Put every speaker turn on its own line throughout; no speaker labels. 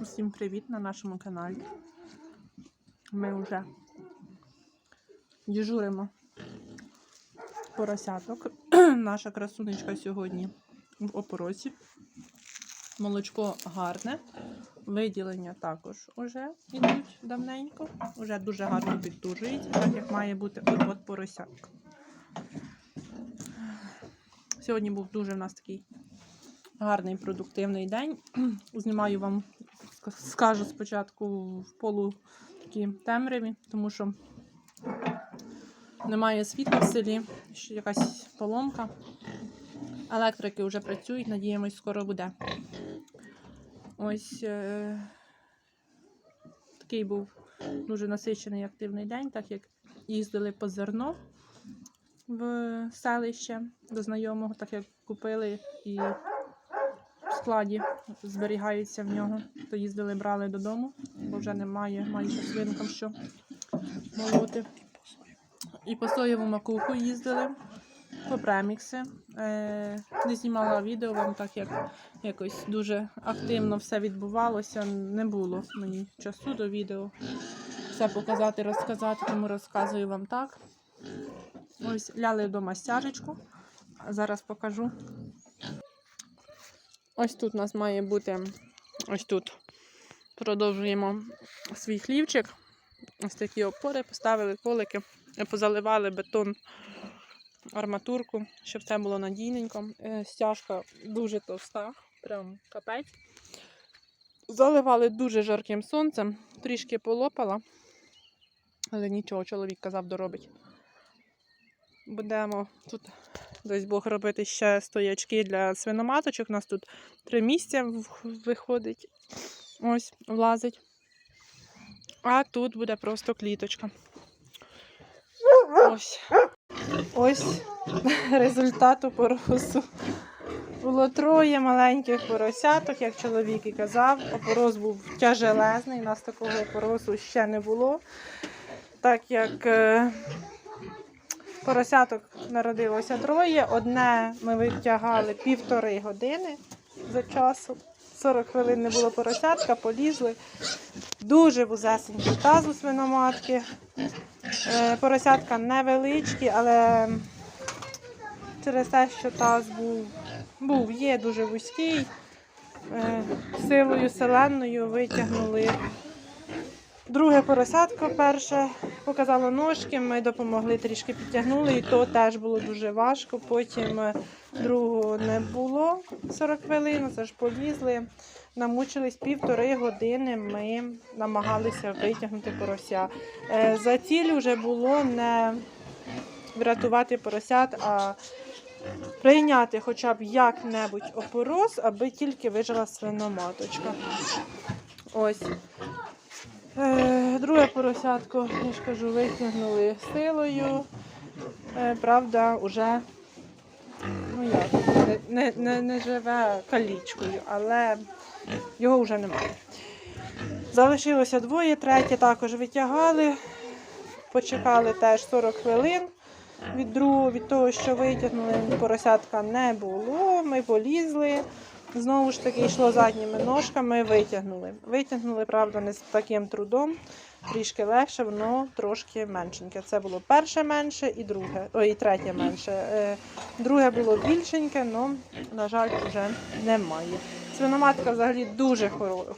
Всім привіт на нашому каналі. Ми вже дежуримо поросяток. Наша красунечка сьогодні в опоросі. Молочко гарне. Виділення також уже йдуть давненько. Уже дуже гарно підтужується, так як має бути от, поросятка. Сьогодні був дуже в нас такий гарний продуктивний день. Знімаю вам, скажу спочатку в полу такі темряві, тому що немає світла в селі, ще якась поломка. Електрики вже працюють, надіємось, скоро буде. Ось е- такий був дуже насичений активний день, так як їздили по зерно в селище до знайомого, так як купили і складі зберігаються в нього. То їздили, брали додому, бо вже немає майже свинкам що молоти. І по соєву макуху їздили, по премікси. Е, не знімала відео вам, так як якось дуже активно все відбувалося. Не було мені часу до відео. Все показати, розказати, тому розказую вам так. Ось ляли вдома стяжечку. Зараз покажу. Ось тут у нас має бути ось тут. Продовжуємо свій хлівчик. Ось такі опори, поставили колики, позаливали бетон, арматурку, щоб все було надійненько. Е, Стяжка дуже товста, прям капець. Заливали дуже жарким сонцем, трішки полопала, але нічого, чоловік казав, доробить. Будемо тут Дасть Бог робити ще стоячки для свиноматочок. У нас тут три місця виходить. Ось, влазить. А тут буде просто кліточка. Ось. Ось результат опоросу. Було троє маленьких поросяток, як чоловік і казав. Опорос був тяжелезний, у нас такого опоросу ще не було. Так як е, Поросяток народилося троє. Одне ми витягали півтори години за часу. 40 хвилин не було поросятка, полізли. Дуже вузесенький таз у свиноматки. Е, Поросятка невеличкі, але через те, що таз був, був є дуже вузький, е, силою селенною витягнули Друге поросятко перше показало ножки, ми допомогли трішки підтягнули, і то теж було дуже важко. Потім е, другого не було 40 хвилин, це ж полізли. Намучились півтори години, ми намагалися витягнути порося. Е, За ціль вже було не врятувати поросят, а прийняти хоча б як-небудь опорос, аби тільки вижила свиноматочка. Ось. Е, Друге поросятко, я ж кажу, витягнули силою. Е, Правда, уже ну як, не, не, не живе калічкою, але його вже немає. Залишилося двоє, третє також витягали. Почекали теж 40 хвилин. Від другого, від того, що витягнули, поросятка не було. Ми полізли. Знову ж таки йшло задніми ножками, витягнули. Витягнули, правда, не з таким трудом, трішки легше, воно трошки меншеньке. Це було перше менше і друге, ой, і третє менше. Е, Друге було більшеньке, але, на жаль, вже немає. Свиноматка взагалі дуже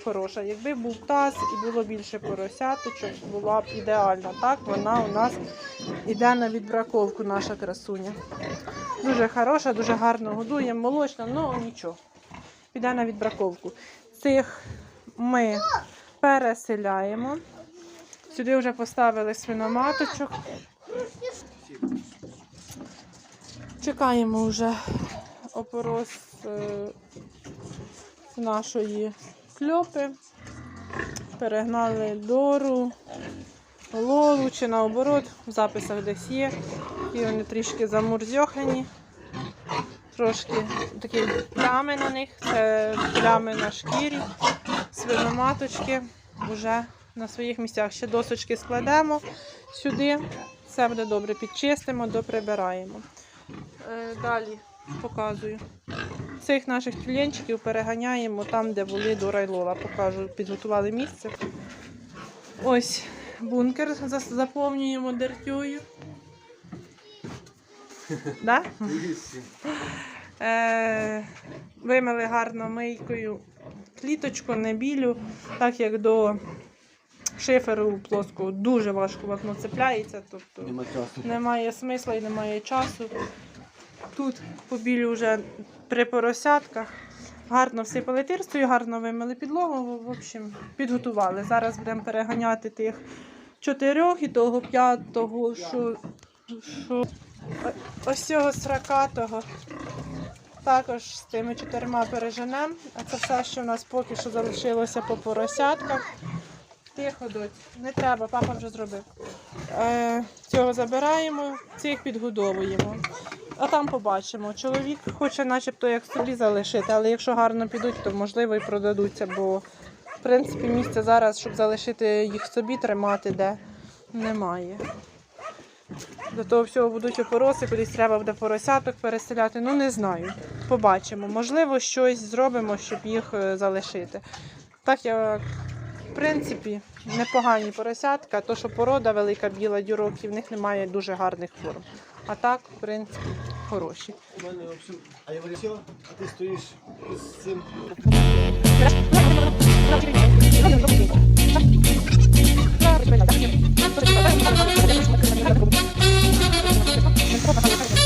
хороша. Якби був таз і було більше поросяточок, була б ідеальна. Так, вона у нас іде на відбраковку, наша красуня. Дуже хороша, дуже гарно годує, молочна, ну нічого піде на відбраковку. Цих ми переселяємо. Сюди вже поставили свиноматочок. Чекаємо вже опорос е, нашої кльопи. Перегнали дору, лолу чи наоборот, в записах десь є. І вони трішки замурзьохані трошки такі плями на них, це плями на шкірі, свиноматочки вже на своїх місцях. Ще досочки складемо сюди, все буде добре, підчистимо, доприбираємо. Е, Далі показую. цих наших тюленчиків переганяємо там, де були до райлола. Покажу, підготували місце. Ось бункер заповнюємо дертюю. Да? Е, вимили гарно мийкою кліточку, не білю, так як до шиферу плоского дуже важко вапно цепляється, тобто
Нема часу.
немає смисла і немає часу. Тут побілю вже при поросятках. Гарно всипали тирстою, гарно вимили підлогу. В общем, підготували. Зараз будемо переганяти тих чотирьох і того п'ятого, що, ось цього сракатого. Також з тими чотирма переженемо. А це все, що в нас поки що залишилося по поросятках. Тихо, доць, не треба, папа вже зробив. Е, цього забираємо, цих підгодовуємо. А там побачимо. Чоловік хоче начебто як собі залишити, але якщо гарно підуть, то можливо і продадуться, бо в принципі місця зараз, щоб залишити їх собі тримати, де немає. До того всього будуть опороси, кудись треба буде поросяток переселяти. Ну не знаю. Побачимо. Можливо, щось зробимо, щоб їх е, залишити. Так як, в принципі, непогані поросятка, то що порода велика біла дюрок, і в них немає дуже гарних форм. А так, в принципі, хороші.
У мене, в общем, а я все, а ти стоїш з цим.
Дивіться, I'm gonna go to the.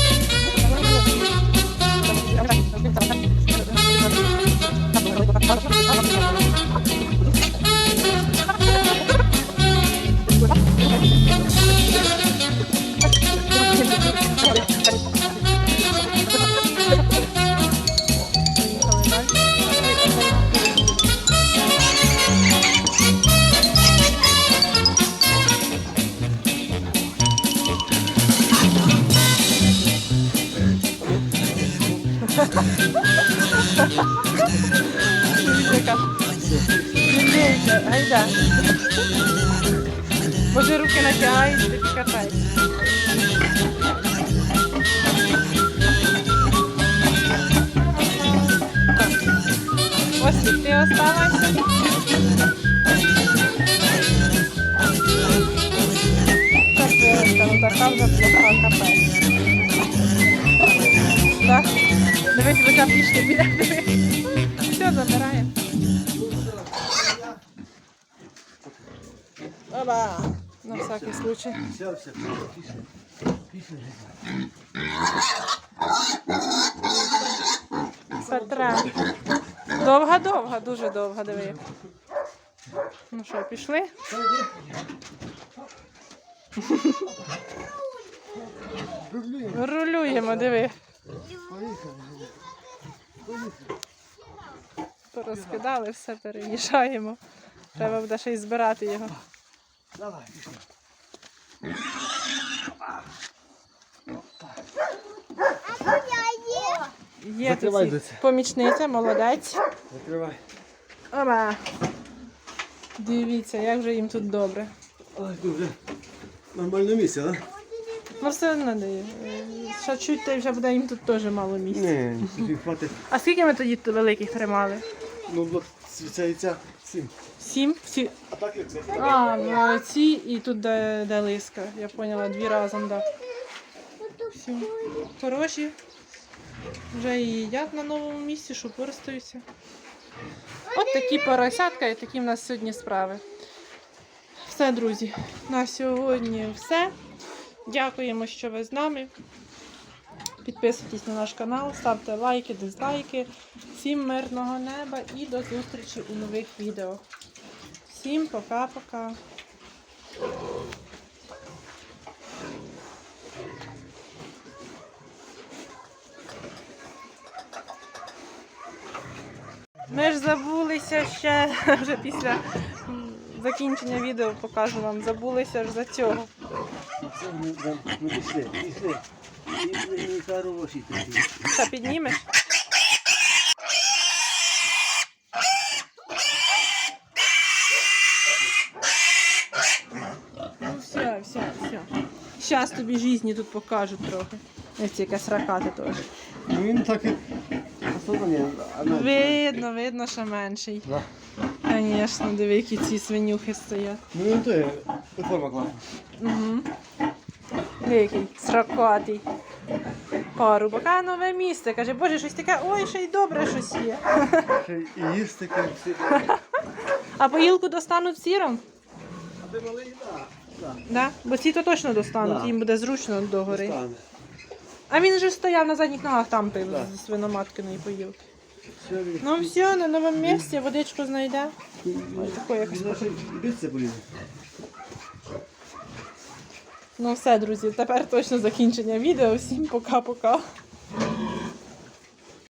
Гайда. Боже, руки натягають, тобі капець. Ось ти. Капець, там така вже плоха, капець. Так? Дивись, ви там пішли біля. Все, забираємо. Оба! На всякий случай. Петра. Довга-довга, дуже довга, диви. Ну що, пішли? Рулюємо, диви. Порозкидали, все переїжджаємо. Треба буде ще й збирати його.
Давай, пішли.
Є
Закривай,
тут ці
доця.
помічниця, молодець.
Закривай.
Оба. Дивіться, як же їм тут добре.
Ой, дуже нормальне місце, так?
Ну все одно дає. Ще чуть й вже буде їм тут теж мало місця.
Ні, тобі хватить.
А скільки ми тоді великих тримали?
Ну, от ця і ця сім.
Сім? Всі...
А так як це?
А, ну, ці і тут де, де лиска. Я поняла, дві разом, так. Да. Хороші. Вже і їдять на новому місці, що користуються. От такі поросятка і такі в нас сьогодні справи. Все, друзі, на сьогодні все. Дякуємо, що ви з нами. Підписуйтесь на наш канал, ставте лайки, дизлайки. Всім мирного неба і до зустрічі у нових відео. Всім пока-пока. Ми ж забулися ще вже після закінчення відео покажу вам. Забулися ж за цього.
Це ми, ну пішли, пішли. Хороші такі.
Та піднімеш? Ну все, все, все. Зараз тобі житті тут покажуть трохи. Ось ці якась ракати теж.
Ну він так і менше.
Видно, видно, що менший.
Да.
Звісно, диви, які ці свинюхи стоять.
Ну, ну, то є, форма класна.
Угу. Який сракатий. Парубок, а нове місце. Каже, боже, щось таке, ой, ще й добре щось є.
Ще і їсти всі.
А поїлку достануть сіром?
А ти малий, так. Так.
Да? Бо ці то точно достануть,
Да.
їм буде зручно до гори. А він же стояв на задніх ногах там пив
Да.
з свиноматкиної поїлки. Ну все, на новому місці водичку знайде. Такої якось.
Буде.
Ну все, друзі, тепер точно закінчення відео. Всім пока-пока.